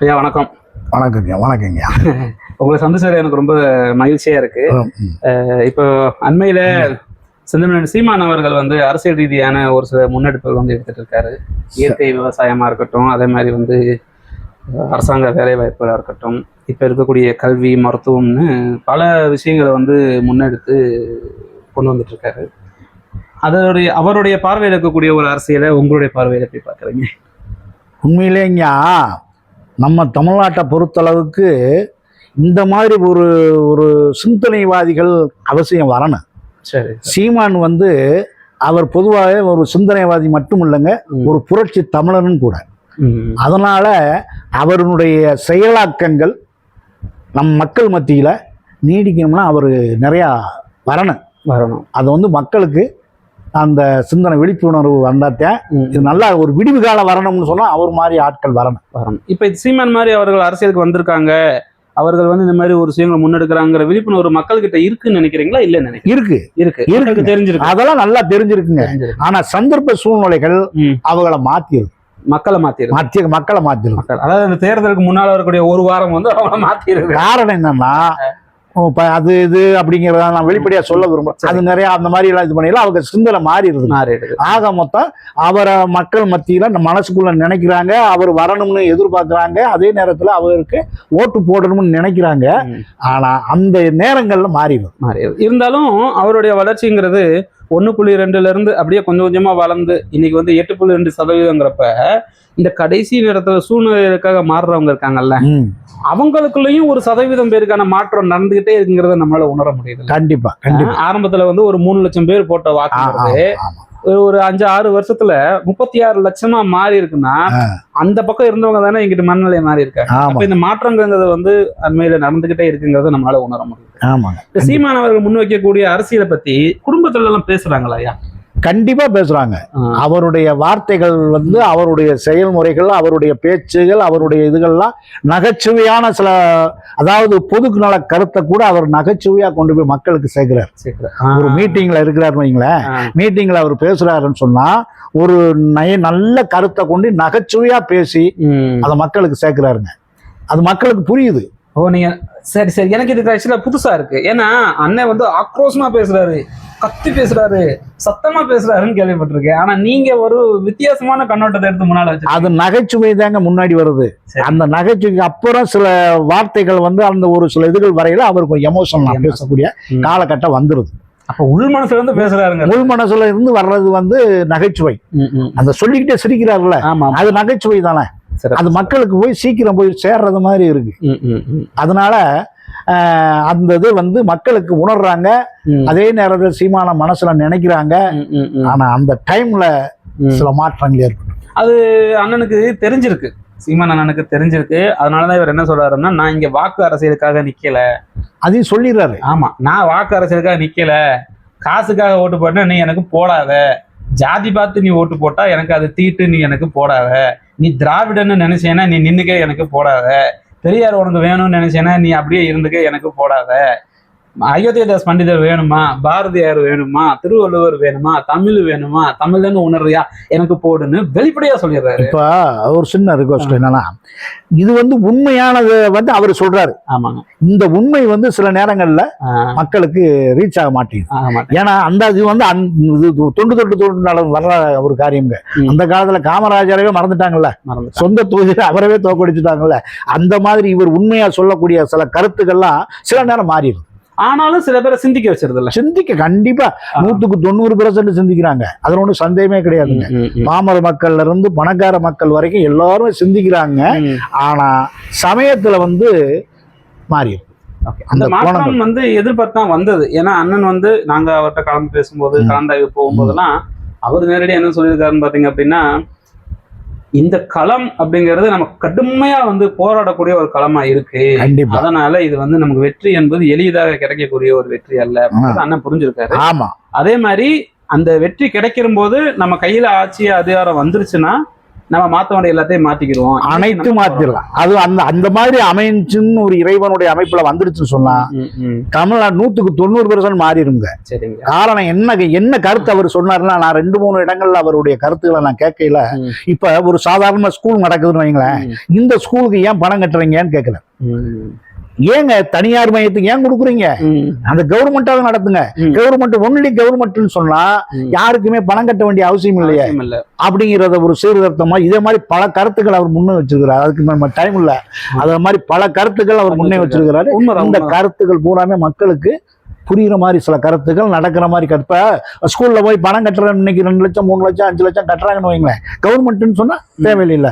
ஐயா வணக்கம். வணக்கங்க வணக்கங்க உங்களை சந்திச்சது எனக்கு ரொம்ப மகிழ்ச்சியா இருக்கு. இப்போ அண்மையில செந்தமிழன் சீமான் அவர்கள் வந்து அரசியல் ரீதியான ஒரு சில முன்னெடுப்புகள் வந்து எடுத்துட்டு இருக்காரு. இயற்கை விவசாயமா இருக்கட்டும் அதே மாதிரி வந்து அரசாங்க வேலை வாய்ப்புகளா இருக்கட்டும் இப்ப இருக்கக்கூடிய கல்வி மருத்துவம்னு பல விஷயங்களை வந்து முன்னெடுத்து கொண்டு வந்துட்டு இருக்காரு. அதனுடைய அவருடைய பார்வையில் இருக்கக்கூடிய ஒரு அரசியலை உங்களுடைய பார்வையில எப்படி பாக்குறீங்க உண்மையிலேங்க நம்ம தமிழ்நாட்டை பொறுத்தளவுக்கு இந்த மாதிரி ஒரு ஒரு சிந்தனைவாதிகள் அவசியம் வரணும். சரி. சீமான் வந்து அவர் பொதுவாகவே ஒரு சிந்தனைவாதி மட்டும் இல்லைங்க. ஒரு புரட்சி தமிழனும் கூட. அதனால அவருடைய செயலாக்கங்கள் நம் மக்கள் மத்தியில் நீடிக்கணும்னா அவர் நிறையா வரணும். வரணும். அது வந்து மக்களுக்கு அந்த சிந்தனை விழிப்புணர்வு வந்தாத்தேன். இது நல்லா ஒரு விடிவு காலம் வரணும்னு சொன்னால் அவர் மாதிரி ஆட்கள் வரணும். வரணும். இப்போ சீமான் மாதிரி அவர்கள் அரசியலுக்கு வந்திருக்காங்க. அவர்கள் வந்து இந்த மாதிரி ஒரு விஷயங்களை முன்னெடுக்கிறாங்கிற விழிப்புணர்வு மக்கள் கிட்ட இருக்குன்னு நினைக்கிறீங்களா? இல்ல நினைக்கிறேன் இருக்கு. இருக்கு. மக்களுக்கு தெரிஞ்சிருக்கு. அதெல்லாம் நல்லா தெரிஞ்சிருக்குங்க. தெரிஞ்சிருக்கு. ஆனா சந்தர்ப்ப சூழ்நிலைகள். அவங்கள மாத்திருது மக்களை மாத்திருக்கு மாத்திய மக்களை மாத்திருது மக்கள். அதாவது இந்த தேர்தலுக்கு முன்னால வரக்கூடிய ஒரு வாரம் வந்து அவங்க மாத்திருக்கு காரணம் என்னன்னா அது இது அப்படிங்கறத நான் வெளிப்படையா சொல்ல விரும்புறேன். அது நிறைய அந்த மாதிரி எல்லாம் இது பண்ணிடலாம். அவங்க சிந்தனை மாறிடுது. மாறிடுது. ஆக மொத்தம் அவரை மக்கள் மத்தியில மனசுக்குள்ள நினைக்கிறாங்க. அவர் வரணும்னு எதிர்பார்க்கறாங்க. அதே நேரத்துல அவருக்கு ஓட்டு போடணும்னு நினைக்கிறாங்க. ஆனா அந்த நேரங்கள்ல மாறிடும் மாறிடுது. இருந்தாலும் அவருடைய வளர்ச்சிங்கிறது ஒண்ணு புள்ளி ரெண்டுல இருந்து அப்படியே கொஞ்சம் கொஞ்சமா வளர்ந்து இன்னைக்கு வந்து எட்டு புள்ளி ரெண்டு சதவீதங்கிறப்ப இந்த கடைசி நேரத்துல சூழ்நிலைகளுக்காக மாறுறவங்க இருக்காங்கல்ல. அவங்களுக்குள்ளயும் ஒரு சதவீதம் பேருக்கான மாற்றம் நடந்துகிட்டே இருக்குங்கிறத நம்மளால உணர முடியுது கண்டிப்பா கண்டிப்பா. ஆரம்பத்துல வந்து ஒரு மூணு லட்சம் பேர் போட்ட வாக்குங்கிறது. ஒரு- அஞ்சு ஆறு வருஷத்துல முப்பத்தி ஆறு லட்சமா மாறி இருக்குன்னா. அந்த பக்கம் இருந்தவங்க தானே இங்கிட்டு மனநிலை மாறி இருக்காங்க. அப்ப இந்த மாற்றங்கிறது வந்து அண்மையில நடந்துகிட்டே இருக்குங்கிறத நம்மளால உணர முடியுது. ஆமாங்க இப்ப சீமான் அவர்கள் முன்வைக்கக்கூடிய அரசியலை பத்தி குடும்பத்துல எல்லாம் பேசுறாங்களா ஐயா? கண்டிப்பா பேசுறாங்க. அவருடைய வார்த்தைகள் வந்து அவருடைய செயல்முறைகள் அவருடைய பேச்சுகள் அவருடைய இதுகள்லாம் நகைச்சுவையான சில அதாவது பொது நல கருத்தை கூட அவர் நகைச்சுவையா கொண்டு போய் மக்களுக்கு சேர்க்கிறார் சரி. ஒரு ஆ. மீட்டிங்ல இருக்கிறார் வைங்களேன் ஆ. மீட்டிங்ல அவர் பேசுறாருன்னு சொன்னா ஒரு நய நல்ல கருத்தை கொண்டு நகைச்சுவையா பேசி. அதை மக்களுக்கு சேர்க்கிறாருங்க அது மக்களுக்கு புரியுது ஓ நீங்க சரி சரி. எனக்கு இது ஆக்சுவலா புதுசா இருக்கு. ஏன்னா அண்ணன் வந்து ஆக்ரோஷமா பேசுறாரு. கத்தி பேசுறாரு. சத்தமா பேசுறாருன்னு கேள்விப்பட்டிருக்கேன். ஆனா நீங்க ஒரு வித்தியாசமான கண்ணோட்டத்தை எடுத்து முன்னால வச்சு அது நகைச்சுவை தாங்க முன்னாடி வருது. அந்த நகைச்சுவைக்கு அப்புறம் சில வார்த்தைகள் வந்து அந்த ஒரு சில இதுகள் வரையில அவருக்கு எமோஷனல். பேசக்கூடிய. காலகட்டம் வந்துருது. அப்ப உள் மனசுல இருந்து பேசுறாருங்க. உள் மனசுல இருந்து வர்றது வந்து நகைச்சுவை. அந்த சொல்லிக்கிட்டே சிரிக்கிறாருல்ல. அது நகைச்சுவை தானே. அது மக்களுக்கு போய் சீக்கிரம் போய் சேர்றது மாதிரி இருக்கு. அதனால அந்த இது வந்து மக்களுக்கு உணர்றாங்க. அதே நேரத்தில் சீமான மனசுல நினைக்கிறாங்க. ஆனா அந்த டைம்ல. சில மாற்றங்கள் ஏற்படும். அது அண்ணனுக்கு தெரிஞ்சிருக்கு. சீமான் அண்ணனுக்கு தெரிஞ்சிருக்கு. அதனாலதான் இவர் என்ன சொல்றாருன்னா நான் இங்க வாக்கு அரசியலுக்காக நிக்கல. அதையும் சொல்லிடுறாரு. ஆமா நான் வாக்கு அரசியலுக்காக நிக்கல. காசுக்காக ஓட்டு போட்டா நீ எனக்கு போடாத. ஜாதி பார்த்து நீ ஓட்டு போட்டா எனக்கு அது தீட்டு நீ எனக்கு போடாத. நீ திராவிடன்னு நினைச்சேன்னா நீ நின்னுக்க எனக்கு போடாத. பெரியார் உனக்கு வேணும்னு நினைச்சேன்னா நீ அப்படியே இருந்துக்க எனக்கு போடாத. அயோத்தியதாஸ் பண்டிதர் வேணுமா? பாரதியார் வேணுமா? திருவள்ளுவர் வேணுமா? தமிழ் வேணுமா? தமிழ்னு உணர்றியா? எனக்கு போடுன்னு வெளிப்படையா சொல்லிடுறாரு. இப்ப ஒரு சின்ன ரிக்வஸ்ட் என்னன்னா இது வந்து உண்மையானது வந்து அவர் சொல்றாரு. ஆமாங்க. இந்த உண்மை வந்து சில நேரங்கள்ல மக்களுக்கு ரீச் ஆக மாட்டேங்குது. ஏன்னா அந்த இது வந்து தொண்டு தொட்டு தொண்டு வர்ற ஒரு காரியங்க. அந்த காலத்துல காமராஜரவே மறந்துட்டாங்கல்ல. சொந்த தொகுதியில அவரவே தோக்கடிச்சுட்டாங்கல்ல அந்த மாதிரி இவர் உண்மையா சொல்லக்கூடிய சில கருத்துக்கள்லாம் சில நேரம் மாறிடும் ஆனாலும் சில பேரை சிந்திக்க வச்சிருதுல்ல சிந்திக்க கண்டிப்பா. நூத்துக்கு தொண்ணூறு பெர்சன்ட் சிந்திக்கிறாங்க அதுல ஒன்றும் சந்தேகமே கிடையாதுங்க. பாமர மக்கள்ல இருந்து பணக்கார மக்கள் வரைக்கும் எல்லாரும் சிந்திக்கிறாங்க. ஆனா சமயத்துல வந்து Okay. அந்த மாற்றம். வந்து எதிர்பார்த்து தான் வந்தது ஏன்னா அண்ணன் வந்து நாங்க அவர்கிட்ட கலந்து பேசும்போது. கலந்தாய்வு போகும்போதெல்லாம் அவர் நேரடியாக என்ன சொல்லியிருக்காருன்னு பாத்தீங்க அப்படின்னா இந்த களம் அப்படிங்கிறது நம்ம கடுமையா வந்து போராடக்கூடிய ஒரு களமா இருக்கு. அதனால இது வந்து நமக்கு வெற்றி என்பது எளிதாக கிடைக்கக்கூடிய ஒரு வெற்றி அல்ல. அண்ணன் புரிஞ்சிருக்காரு. ஆமா. அதே மாதிரி அந்த வெற்றி கிடைக்கிற போது நம்ம கையில ஆட்சி அதிகாரம் வந்துருச்சுன்னா நம்ம மாத்த வேண்டிய எல்லாத்தையும் மாத்திக்கிடுவோம். அனைத்து மாத்திரலாம். அது அந்த அந்த மாதிரி அமைஞ்சுன்னு ஒரு இறைவனுடைய அமைப்புல வந்துருச்சுன்னு சொன்னா. தமிழ்நாடு நூத்துக்கு தொண்ணூறு பெர்சன்ட் மாறிடுங்க. சரிங்க. காரணம் என்ன என்ன கருத்து அவர் சொன்னாருன்னா நான் ரெண்டு மூணு இடங்கள்ல அவருடைய கருத்துக்களை நான் கேட்கல. இப்ப ஒரு சாதாரண ஸ்கூல் நடக்குதுன்னு வைங்களேன் இந்த ஸ்கூலுக்கு ஏன் பணம் கட்டுறீங்கன்னு கேட்கல. ஏங்க தனியார் மையத்துக்கு ஏன் கொடுக்குறீங்க? அந்த கவர்மெண்டாவது நடத்துங்க. கவர்மெண்ட் ஒன்லி கவர்மெண்ட்னு சொன்னா. யாருக்குமே பணம் கட்ட வேண்டிய அவசியம் இல்லையே. அப்படிங்கிறத ஒரு சீர்திருத்தமா இதே மாதிரி பல கருத்துக்கள் அவர் முன்னே வச்சிருக்கிறார். அதுக்கு நம்ம டைம் இல்ல. அதே மாதிரி பல கருத்துக்கள் அவர் முன்னே வச்சிருக்கிறாரு. இந்த. கருத்துக்கள் பூராமே மக்களுக்கு புரியுற மாதிரி சில கருத்துக்கள் நடக்கிற மாதிரி கற்ப ஸ்கூல்ல போய் பணம் கட்டுறேன் இன்னைக்கு ரெண்டு லட்சம் மூணு லட்சம் அஞ்சு லட்சம் கட்டுறாங்கன்னு வைங்களேன். கவர்மெண்ட்னு சொன்னா தேவையில்லை.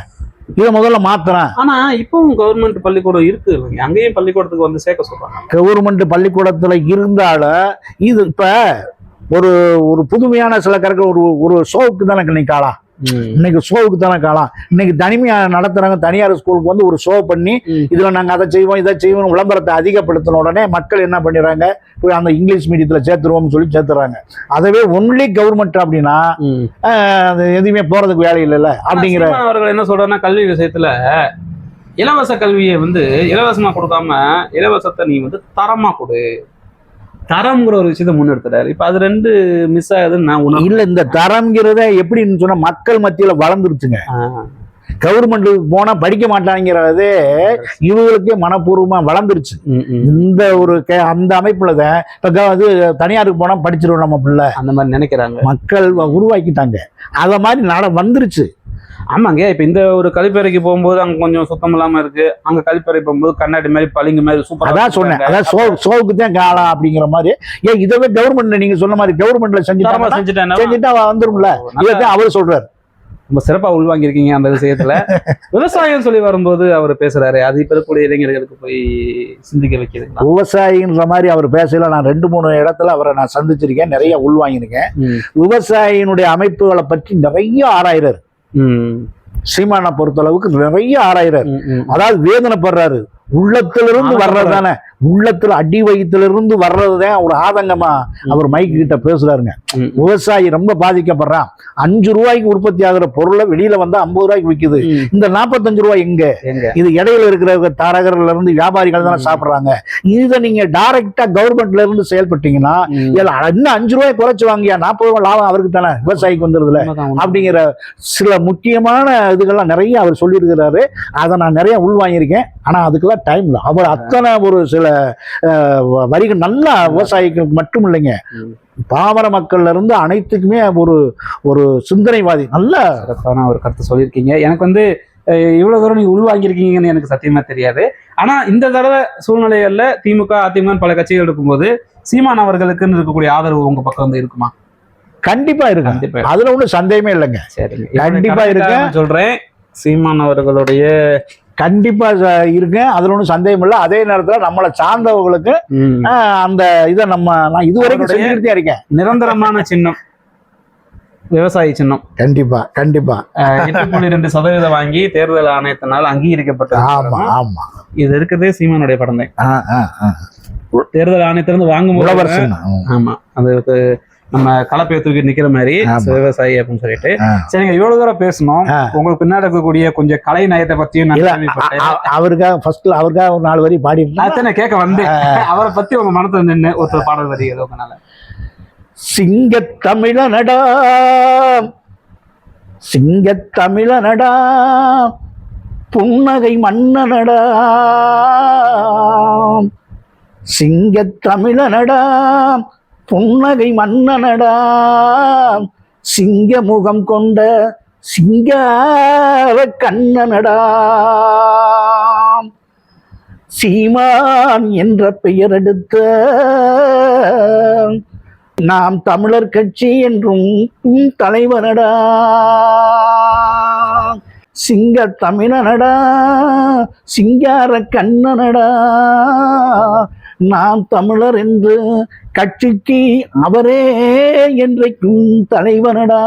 இதை முதல்ல மாத்துறேன். ஆனா இப்பவும் கவர்மெண்ட் பள்ளிக்கூடம் இருக்கு அங்கேயும் பள்ளிக்கூடத்துக்கு வந்து சேர்க்க சொல்றாங்க. கவர்மெண்ட் பள்ளிக்கூடத்துல இருந்தாலும் இது இப்ப ஒரு ஒரு புதுமையான சில கருக்கள் ஒரு ஒரு ஷோவுக்கு தானே காலம் இன்னைக்கு ஷோவுக்கு தானே காலம். இன்னைக்கு தனிமையா நடத்துறாங்க தனியார் ஸ்கூலுக்கு வந்து ஒரு ஷோ பண்ணி. இதுல நாங்க அதை செய்வோம் இதை செய்வோம் விளம்பரத்தை அதிகப்படுத்தின உடனே மக்கள் என்ன பண்ணிடுறாங்க? போய் அந்த இங்கிலீஷ் மீடியத்துல சேர்த்துருவோம்னு சொல்லி சேர்த்துறாங்க. அதுவே ஒன்லி கவர்மெண்ட் அப்படின்னா எதுவுமே போறதுக்கு வேலை இல்லைல்ல? அப்படிங்கிற அவர்கள் என்ன சொல்றாருன்னா கல்வி விஷயத்துல இலவச கல்வியை வந்து இலவசமா கொடுக்காம இலவசத்தை நீ வந்து தரமா கொடு. தரம்ங்கிற ஒரு விஷயத்த முன்னெடுத்துறாரு இப்ப அது ரெண்டு மிஸ் ஆகுதுன்னு நான் உணர்வு இல்ல இந்த தரம்ங்கிறத எப்படின்னு சொன்னா மக்கள் மத்தியில வளர்ந்துருச்சுங்க. கவர்மெண்ட்டுக்கு போனா படிக்க மாட்டாங்கிறதே இவங்களுக்கே மனப்பூர்வமா வளர்ந்துருச்சு. இந்த ஒரு அந்த அமைப்புல தான் இப்ப இது தனியாருக்கு போனா படிச்சிருவோம் நம்ம பிள்ளை. அந்த மாதிரி நினைக்கிறாங்க. மக்கள் உருவாக்கிட்டாங்க. அத மாதிரி நட வந்துருச்சு. ஆமாங்க இப்ப இந்த ஒரு கழிப்பறைக்கு போகும்போது அங்க கொஞ்சம் சுத்தம் இல்லாம இருக்கு. அங்க கழிப்பறை போகும்போது கண்ணாடி மாதிரி பளிங்கு மாதிரி சூப்பரா அதான் சொன்னேன். அதான் சோ சோவுக்கு தான் காலம் அப்படிங்கிற மாதிரி. ஏன் இதவே கவர்மெண்ட் நீங்க சொன்ன மாதிரி கவர்மெண்ட்ல செஞ்சுட்டேன் செஞ்சுட்டா வந்துரும்ல. இதான் அவர் சொல்றாரு. ரொம்ப சிறப்பா உள்வாங்கியிருக்கீங்க அந்த விஷயத்துல. விவசாயம் சொல்லி வரும்போது அவர் பேசுறாரு. அது இப்ப இருக்கக்கூடிய இளைஞர்களுக்கு போய் சிந்திக்க வைக்கிறதுங்களா விவசாயின்ற மாதிரி அவர் பேசல. நான் ரெண்டு மூணு இடத்துல அவரை நான் சந்திச்சிருக்கேன். நிறைய உள்வாங்கியிருக்கேன். விவசாயினுடைய அமைப்புகளை பற்றி நிறைய ஆராயிறாரு. சீமானை பொறுத்தளவுக்கு நிறைய ஆராயிறாரு. அதாவது வேதனைப்படுறாரு. உள்ளத்திலிருந்து வர்றது தானே? உள்ளத்துல அடி வயிற்றிலிருந்து வர்றதுதான் ஒரு ஆதங்கமா அவர் மைக்கு கிட்ட பேசுறாருங்க. விவசாயி ரொம்ப பாதிக்கப்படுறான் அஞ்சு ரூபாய்க்கு உற்பத்தி ஆகுற பொருளை வெளியில வந்தா ஐம்பது ரூபாய்க்கு விக்குது. ம். இந்த நாற்பத்தஞ்சு ரூபாய் எங்க? இது இடையில இருக்கிற தரகர்ல இருந்து வியாபாரிகள் தானே. சாப்பிடுறாங்க. இதை நீங்க டைரக்டா கவர்மெண்ட்ல இருந்து செயல்பட்டீங்கன்னா இன்னும் அஞ்சு ரூபாய் குறைச்சு வாங்கியா? நாற்பது ரூபாய் லாபம் அவருக்கு தானே விவசாயிக்கு வந்துருதுல. அப்படிங்கிற சில முக்கியமான இதுகள்லாம் நிறைய அவர் சொல்லியிருக்கிறாரு. அதை நான் நிறைய உள்வாங்கியிருக்கேன். ஆனா அதுக்கெல்லாம் டைம் இல்லை அவர் அத்தனை ஒரு சில வரிகள் நல்ல விவசாயிகளுக்கு மட்டும் இல்லைங்க. பாமர மக்கள்ல இருந்து அனைத்துக்குமே ஒரு ஒரு சிந்தனைவாதி. நல்ல. சிறப்பான ஒரு கருத்து சொல்லியிருக்கீங்க. எனக்கு வந்து இவ்வளவு தூரம் நீங்க உள்வாங்கியிருக்கீங்கன்னு எனக்கு சத்தியமா தெரியாது. ஆனா இந்த தடவை சூழ்நிலைகள்ல திமுக அதிமுக பல கட்சிகள் இருக்கும்போது சீமான் அவர்களுக்குன்னு இருக்கக்கூடிய ஆதரவு உங்க பக்கம் வந்து இருக்குமா? கண்டிப்பா இருக்கு. கண்டிப்பா அதுல ஒண்ணும் சந்தேகமே இல்லைங்க. கண்டிப்பா இருக்கு. சொல்றேன். சீமான் அவர்களுடைய கண்டிப்பா ச- இருக்கேன். அதுல ஒன்றும் சந்தேகம் இல்லை. அதே நேரத்துல நம்மளை சார்ந்தவங்களுக்கு அந்த இதை நம்ம நான் இதுவரைக்கும் செஞ்சுக்கிட்டே இருக்கேன். நிரந்தரமான சின்னம். விவசாயி சின்னம். கண்டிப்பா கண்டிப்பா. எட்டு புள்ளி ரெண்டு சதவீதம் வாங்கி தேர்தல் ஆணையத்தினால் அங்கீகரிக்கப்பட்ட ஆமா ஆமா. இது இருக்கிறதே சீமானுடைய படம் தான். தேர்தல் ஆணையத்திலிருந்து வாங்கும்போது உழவர் சின்னம். ம். ஆமா அதுக்கு நம்ம கலப்பையை தூக்கி நிக்கிற மாதிரி. விவசாயி அப்படின்னு சொல்லிட்டு. சரிங்க இவ்வளவு தூரம் பேசணும். உங்களுக்கு பின்னாடி இருக்கக்கூடிய கொஞ்சம் கலை நயத்தை பத்தியும் அவருக்காக ஃபர்ஸ்ட்ல அவருக்காக ஒரு நாலு வரி பாடிட்டு அதான் நான் கேட்க வந்து அவரை பத்தி உங்க மனத்துல நின்று ஒருத்தர் பாடல் வரி ஏதோ உங்களால? சிங்கத் தமிழனடா சிங்கத் தமிழனடா புன்னகை மன்னனடா. சிங்கத் தமிழனடா புன்னகை மன்னனடா. சிங்க முகம் கொண்ட சிங்கார கண்ணனடா. சீமான் என்ற பெயர் எடுத்த நாம் தமிழர் கட்சி என்றும் தலைவனடா. சிங்க தமிழனடா சிங்கார கண்ணனடா. நான் தமிழர் என்று கட்சிக்கு அவரே என்றைக்கும் தலைவனடா.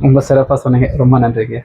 ரொம்ப சிறப்பாக சொன்னீங்க. ரொம்ப நன்றிங்க.